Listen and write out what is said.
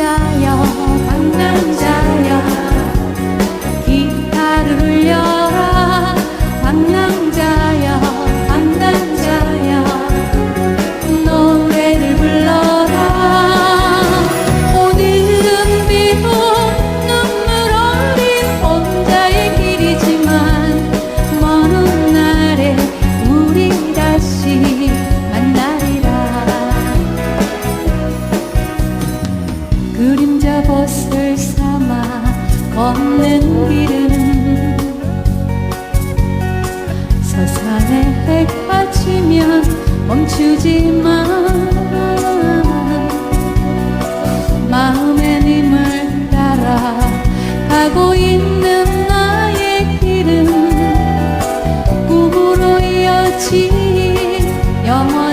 남자여 방랑자여. 기타를 울려라 방랑자여. 그림자 벗을 삼아 걷는 길은 서산에 해가 지면 멈추지만 마음의 님을 따라 가고 있는 나의 길은 꿈으로 이어진 영원